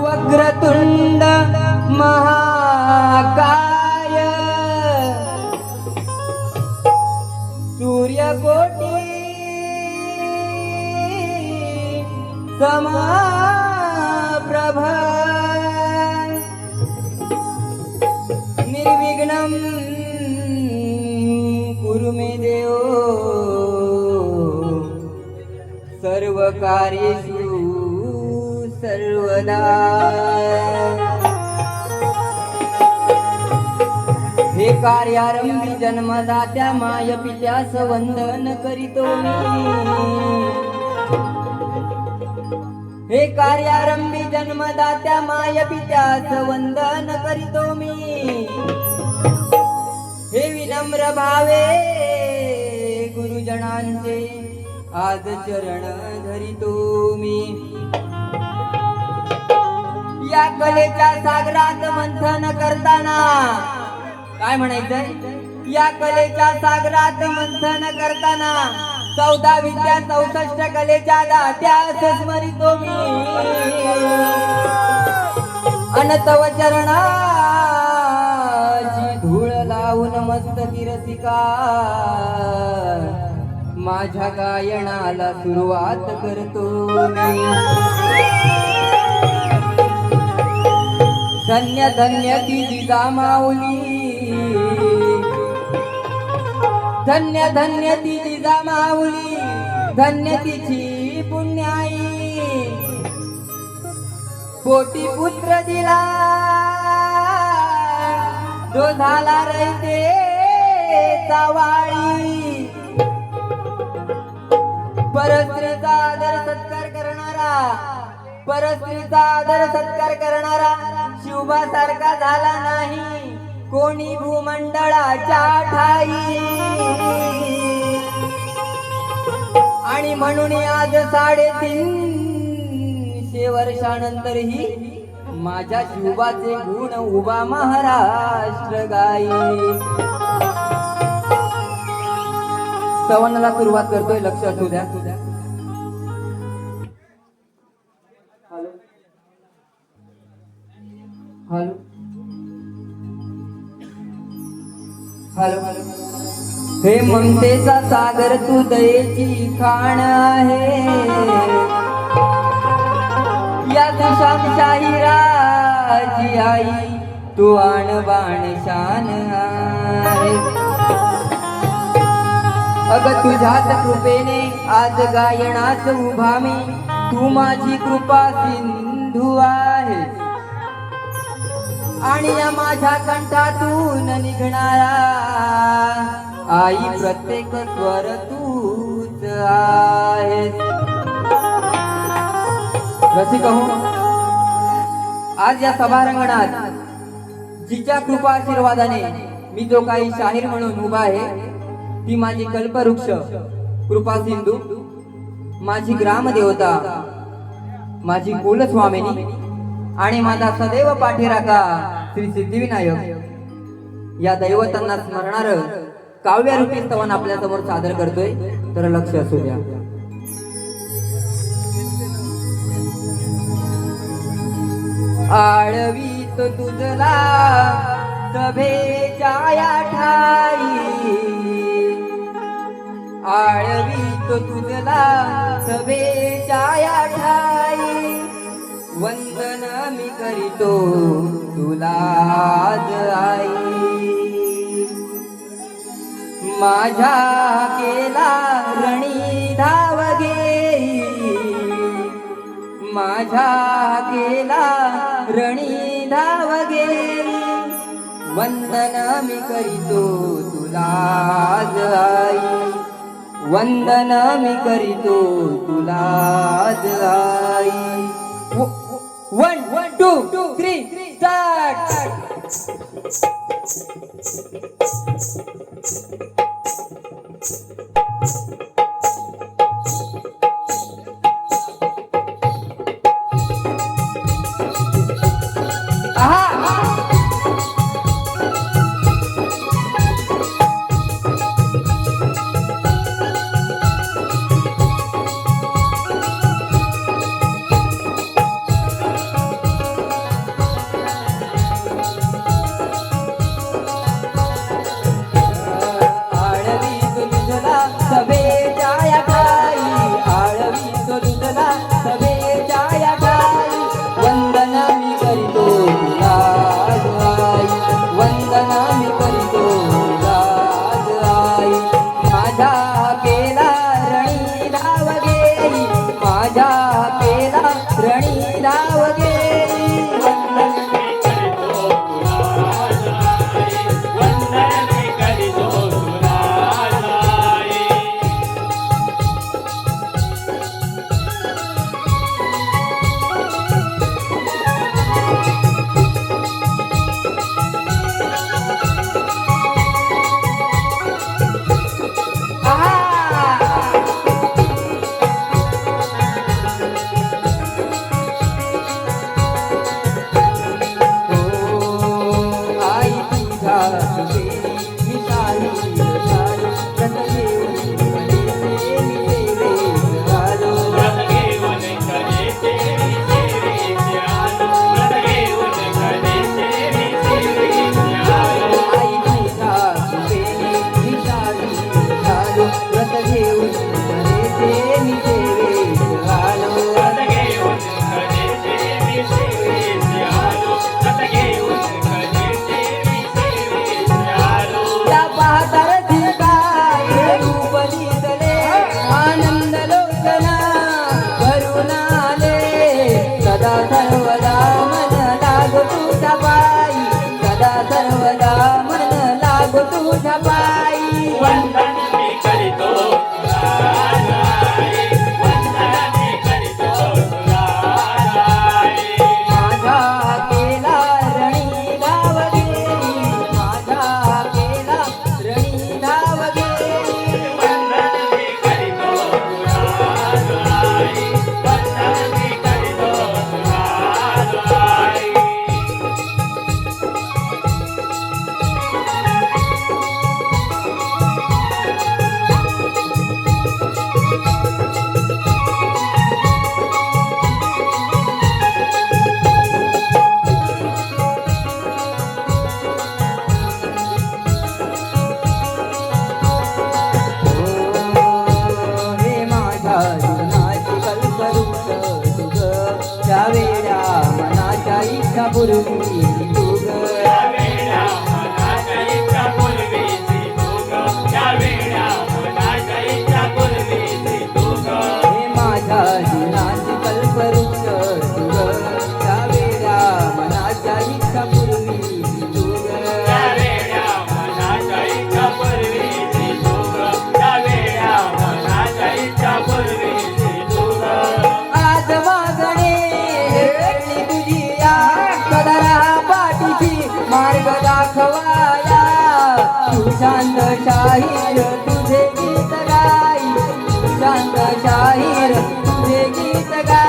वक्रतुंड महाकाय। सूर्यकोटी समाप्रभ। निर्विघ्नं कुरु मे देव। सर्वकार्येषु सर्वदा. हे कार्यारंभी जन्मदात्या माय पित्यास वंदन करीतो मी. हे कार्यारंभी जन्मदात्या माय पित्यास वंदन करीतो मी. हे विनम्र भावे गुरुजनांचे आज चरण धरितो मी. या कलेच्या सागरात मंथन करताना. काय म्हणायचंय? या कलेच्या सागरात मंथन करताना चौदा विद्या चौसष्ट कलेच्या दात्या स्मरितो मी. अनतव चरणाची धूळ लावून मस्त रसिका माझ्या गायनाला सुरुवात करतो मी. धन्य धन्य ती जिजा माऊली धन्य धन्य ती जिजा माऊली धन्य तिची पुण्याई. कोटी पुत्र दिला. तो झाला रयते चावाळी. परस्त्रीचा आदर सत्कार करणारा परस्त्रीचा आदर सत्कार करणारा शिवबा झाला नाही. कोणी भूमंडळाच्या ठाई. आणि म्हणून आज साडेतीनशे वर्षानंतरही माझ्या शिवबाचे गुण उभा महाराष्ट्र गाई. सवनाला सुरुवात करतोय लक्ष असू द्या. हॅलो हॅलो हॅलो हे ममतेचा सागर तू दयेची खाण आहे. या सुशांत राजी आई तू आणबाण शान आहे. अग तुझ्याच कृपेने आज गायनाच उभा मी. तू माझी कृपा सिंधू आहे आणि या माझ्या कंठातून निघणारा आई प्रत्येक स्वर तूच आहे. रसिक हो. आज या सभारंगणात जिच्या कृपा आशीर्वादाने मी जो काही शाहीर म्हणून उभा आहे ती माझी कल्पवृक्ष कृपा सिंधू माझी ग्रामदेवता माझी कुलस्वामिनी आणि माझा सदैव पाठीराखा श्री सिद्धिविनायक. या दैवतांना स्मरणार काव्यरूपी स्तवन आपल्यासमोर सादर करतोय तर लक्ष असू द्या. आळवीत तुझला सभेच्या या ठाई. आळवीत तुझला सभेच्या या ठाई. वंदन मी करीतो तुला आज आई. माझ्या केला रणी धावगे माझ्या केला रणी धावगे वंदन मी करीतो तुला आज आई. वंदन मी करीतो तुला आज आई. Two, three, start ഗുരു शाहीर तुझे गीत गा